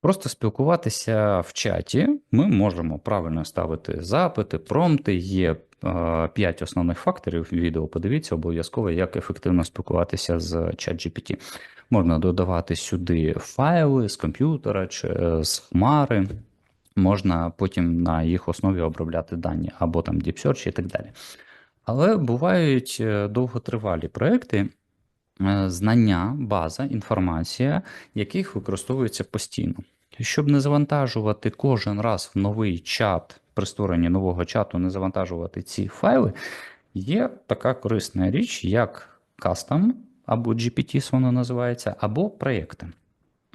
Просто спілкуватися в чаті ми можемо правильно ставити запити, промпти. Є е, 5 основних факторів відео. Подивіться обов'язково, як ефективно спілкуватися з ChatGPT. Можна додавати сюди файли з комп'ютера чи е, з хмари. Можна потім на їх основі обробляти дані або там Deep Search і так далі. Але бувають е, довготривалі проекти, знання, база, інформація, яких використовується постійно. Щоб не завантажувати кожен раз в новий чат, при створенні нового чату, не завантажувати ці файли, є така корисна річ, як Custom або GPTs воно називається, або проєкти.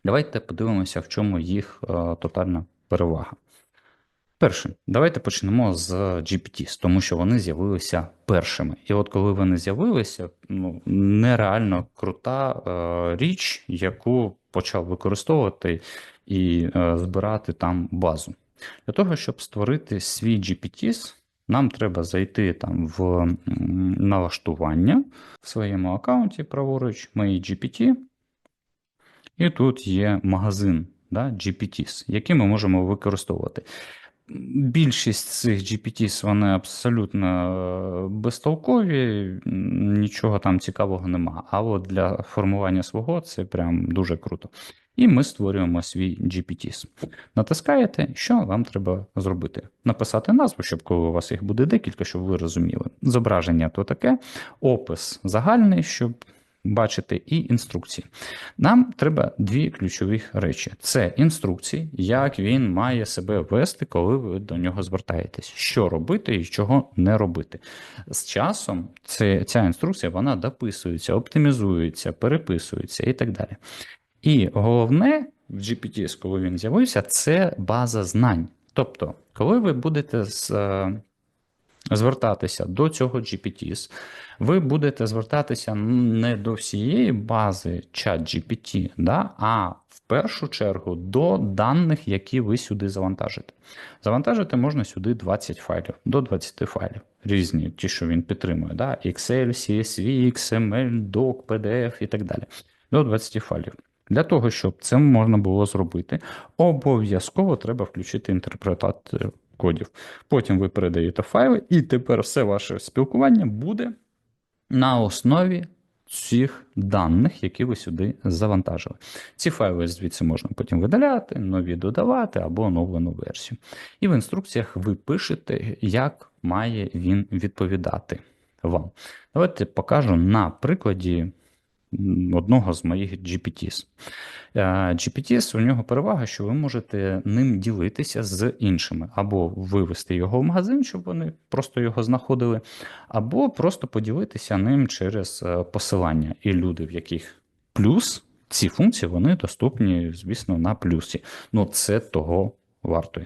Давайте подивимося, в чому їх е, тотальна перевага. Перше, давайте почнемо з GPTs, тому що вони з'явилися першими. І от коли вони з'явилися, ну нереально крута е, річ, яку почав використовувати і е, збирати там базу. Для того, щоб створити свій GPTs, нам треба зайти там в налаштування в своєму аккаунті, праворуч, мої GPT, і тут є магазин да, GPTs, який ми можемо використовувати. Більшість цих GPTs вони абсолютно е, безтолкові, нічого там цікавого нема. А от для формування свого це прям дуже круто. І ми створюємо свій GPTs. Натискаєте, що вам треба зробити? Написати назву, щоб коли у вас їх буде декілька, щоб ви розуміли. Зображення то таке, опис загальний, щоб бачити, і інструкції. Нам треба дві ключові речі: це інструкції, як він має себе вести, коли ви до нього звертаєтесь, що робити і чого не робити. З часом це, ця інструкція вона дописується, оптимізується, переписується і так далі. І головне в GPT, коли він з'явився, це база знань. Тобто, коли ви будете з, е, звертатися до цього GPTs, ви будете звертатися не до всієї бази ChatGPT, да, а в першу чергу до даних, які ви сюди завантажите. Завантажити можна сюди 20 файлів, до 20 файлів. Різні, ті, що він підтримує, да, Excel, CSV, XML, Doc, PDF і так далі. До 20 файлів. Для того, щоб це можна було зробити, обов'язково треба включити інтерпретатор кодів. Потім ви передаєте файли, і тепер все ваше спілкування буде на основі цих даних, які ви сюди завантажили. Ці файли звідси можна потім видаляти, нові додавати або оновлену версію. І в інструкціях ви пишете, як має він відповідати вам. Давайте покажу на прикладі одного з моїх GPTs. Е, GPTs, у нього перевага, що ви можете ним ділитися з іншими, або вивести його в магазин, щоб вони просто його знаходили, або просто поділитися ним через е, посилання. І люди, в яких плюс, ці функції вони доступні, звісно, на плюсі. Ну, це того вартує.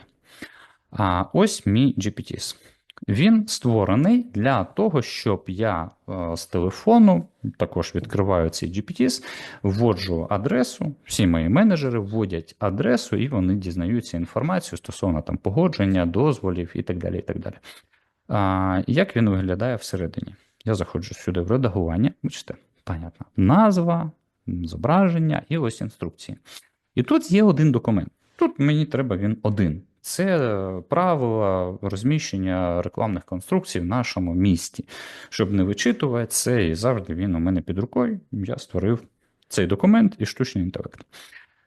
А ось мій GPTs. Він створений для того, щоб я е, з телефону також відкриваю цей GPTs, вводжу адресу, всі мої менеджери вводять адресу, і вони дізнаються інформацію стосовно там погодження, дозволів і так далі. і так далі. А, Як він виглядає всередині? Я заходжу сюди в редагування, бачите, понятно, назва, зображення і ось інструкції. І тут є один документ. Тут мені треба він один. Це правила розміщення рекламних конструкцій в нашому місті. Щоб не вичитувати це, і завжди він у мене під рукою. Я створив цей документ і штучний інтелект.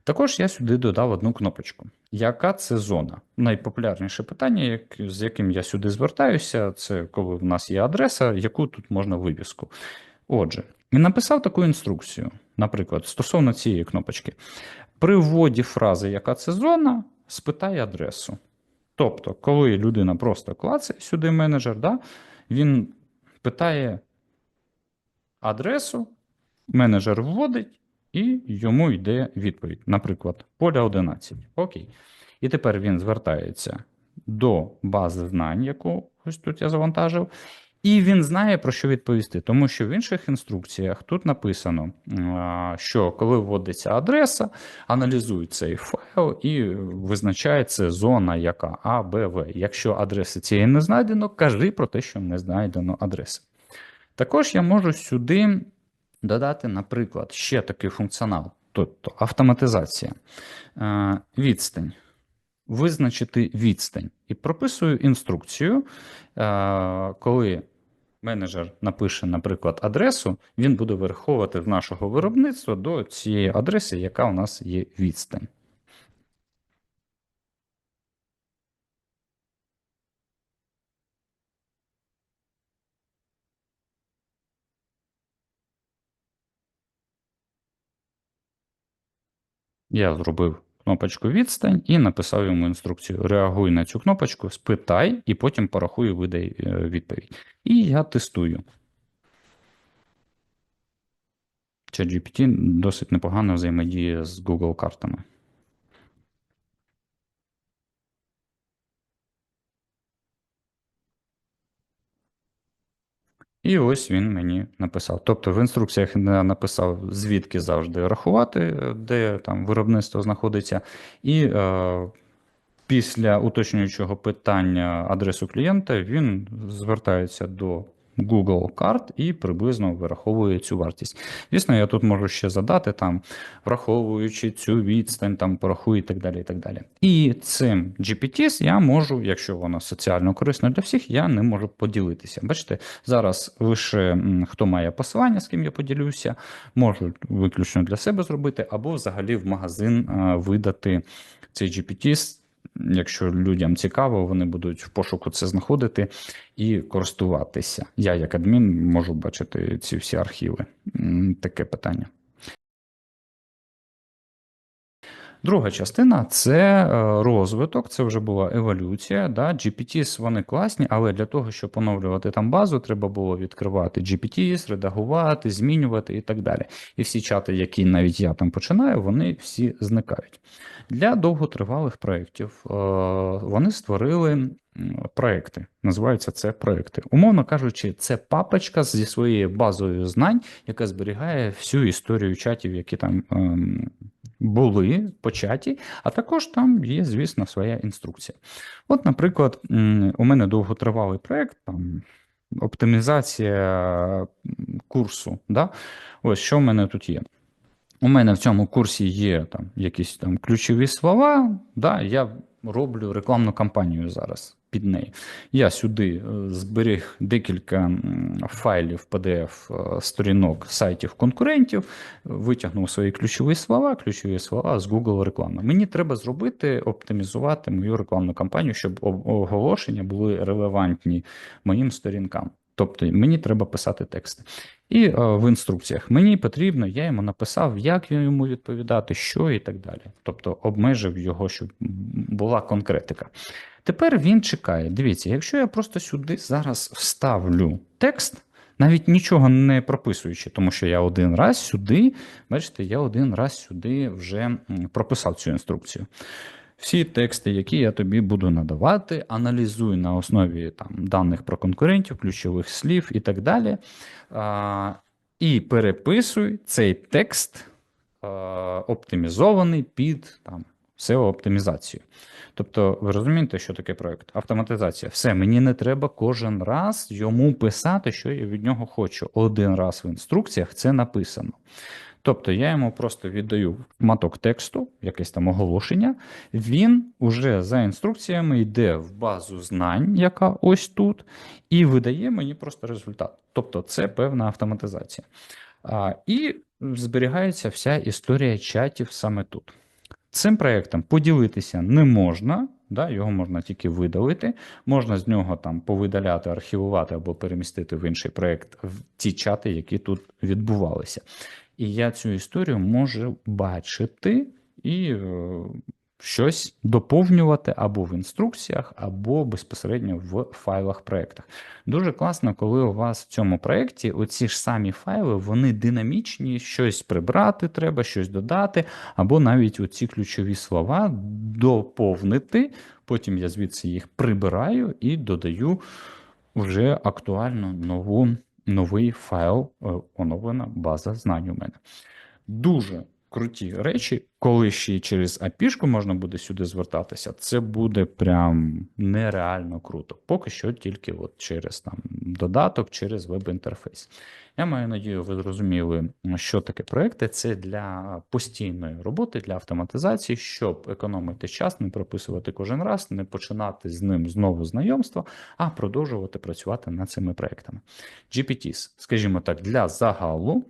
Також я сюди додав одну кнопочку. Яка це зона? Найпопулярніше питання, з яким я сюди звертаюся, це коли в нас є адреса, яку тут можна вивіску. Отже, він написав таку інструкцію, наприклад, стосовно цієї кнопочки. При вводі фрази, яка це зона, спитай адресу. Тобто, коли людина просто клацає сюди менеджер, да, він питає адресу, менеджер вводить, і йому йде відповідь. Наприклад, поля 11. Окей. І тепер він звертається до бази знань, яку ось тут я завантажив, і він знає, про що відповісти, тому що в інших інструкціях тут написано, що коли вводиться адреса, аналізуй цей файл і визначається зона, яка А, Б, В. Якщо адреси цієї не знайдено, кажи про те, що не знайдено адреси. Також я можу сюди додати, наприклад, ще такий функціонал. Тобто автоматизація. Е, Відстань. Визначити відстань. І прописую інструкцію, е, коли менеджер напише, наприклад, адресу, він буде вираховувати в нашого виробництва до цієї адреси, яка у нас є відстань. Я зробив кнопочку відстань і написав йому інструкцію. Реагуй на цю кнопочку, спитай, і потім порахуй, видай е, відповідь. І я тестую. ChatGPT досить непогано взаємодіє з Google картами. І ось він мені написав. Тобто в інструкціях я написав, звідки завжди рахувати, де там виробництво знаходиться, і е, після уточнюючого питання адресу клієнта він звертається до Google карт і приблизно вираховує цю вартість. Звісно, я тут можу ще задати, там, враховуючи цю відстань, там порахую і так далі. І так далі. І цим GPT я можу, якщо воно соціально корисно для всіх, я не можу поділитися. Бачите, зараз лише хто має посилання, з ким я поділюся, можу виключно для себе зробити, або взагалі в магазин видати цей GPT Якщо людям цікаво, вони будуть в пошуку це знаходити і користуватися. Я, як адмін, можу бачити ці всі архіви. Таке питання. Друга частина це е, розвиток, це вже була еволюція. Да? GPTs вони класні, але для того, щоб оновлювати там базу, треба було відкривати GPTs, редагувати, змінювати і так далі. І всі чати, які навіть я там починаю, вони всі зникають. Для довготривалих проєктів е, вони створили проекти. Називаються це проекти. Умовно кажучи, це папочка зі своєю базою знань, яка зберігає всю історію чатів, які там ем, були по чаті, а також там є, звісно, своя інструкція. От, наприклад, у мене довготривалий проєкт, там оптимізація курсу. Да? Ось що в мене тут є. У мене в цьому курсі є там якісь там ключові слова. Да, Я роблю рекламну кампанію зараз під неї. Я сюди е, зберіг декілька файлів PDF е, сторінок сайтів конкурентів, витягнув свої ключові слова, ключові слова з Google реклами. Мені треба зробити, оптимізувати мою рекламну кампанію, щоб оголошення були релевантні моїм сторінкам. Тобто мені треба писати тексти. І е, в інструкціях мені потрібно, я йому написав, як йому відповідати, що і так далі. Тобто обмежив його, щоб була конкретика. Тепер він чекає. Дивіться, якщо я просто сюди зараз вставлю текст, навіть нічого не прописуючи, тому що я один раз сюди, бачите, я один раз сюди вже прописав цю інструкцію. Всі тексти, які я тобі буду надавати, аналізуй на основі там, даних про конкурентів, ключових слів і так далі. А, І переписуй цей текст а, оптимізований під там, SEO-оптимізацію. Тобто, ви розумієте, що таке проект? Автоматизація. Все, мені не треба кожен раз йому писати, що я від нього хочу. Один раз в інструкціях це написано. Тобто я йому просто віддаю маток тексту, якесь там оголошення, він уже за інструкціями йде в базу знань, яка ось тут, і видає мені просто результат. Тобто це певна автоматизація. А, І зберігається вся історія чатів саме тут. Цим проєктом поділитися не можна, да, його можна тільки видалити, можна з нього там повидаляти, архівувати або перемістити в інший проєкт в ті чати, які тут відбувалися. І я цю історію можу бачити і е, щось доповнювати або в інструкціях, або безпосередньо в файлах проєктах. Дуже класно, коли у вас в цьому проєкті оці ж самі файли, вони динамічні, щось прибрати треба, щось додати, або навіть оці ключові слова доповнити. Потім я звідси їх прибираю і додаю вже актуальну нову новий файл, е, оновлена база знань у мене. Дуже круті речі, коли ще через API можна буде сюди звертатися, це буде прям нереально круто. Поки що тільки от через там додаток, через веб-інтерфейс. Я маю надію, ви зрозуміли, що таке проекти. Це для постійної роботи, для автоматизації, щоб економити час, не прописувати кожен раз, не починати з ним знову знайомство, а продовжувати працювати над цими проектами. GPTs, скажімо так, для загалу.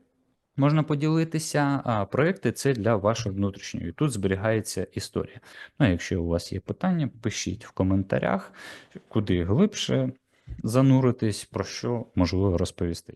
Можна поділитися, а проекти це для вашого внутрішнього. І тут зберігається історія. Ну, а якщо у вас є питання, пишіть в коментарях, куди глибше зануритись, про що можливо розповісти.